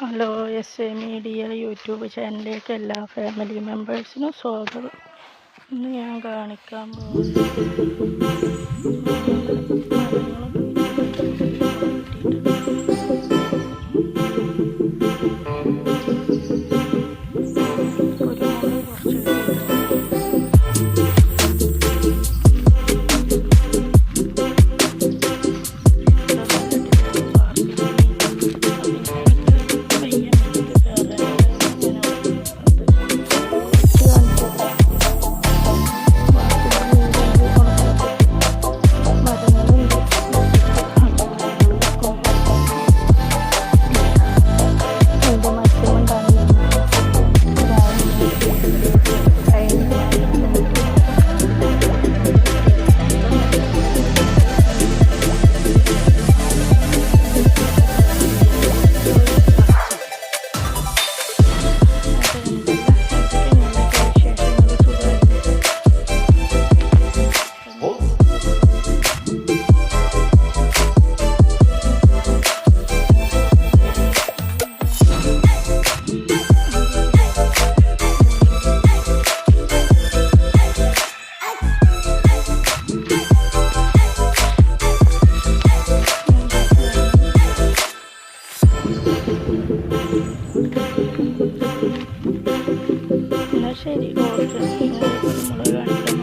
Hello S A media YouTube ചാനലിലേക്ക് എല്ലാ family മെമ്പേഴ്സിനും സ്വാഗതം. ഇന്ന് ഞാൻ കാണിക്കാൻ പോകുന്നത് 谁里跟我说，你说。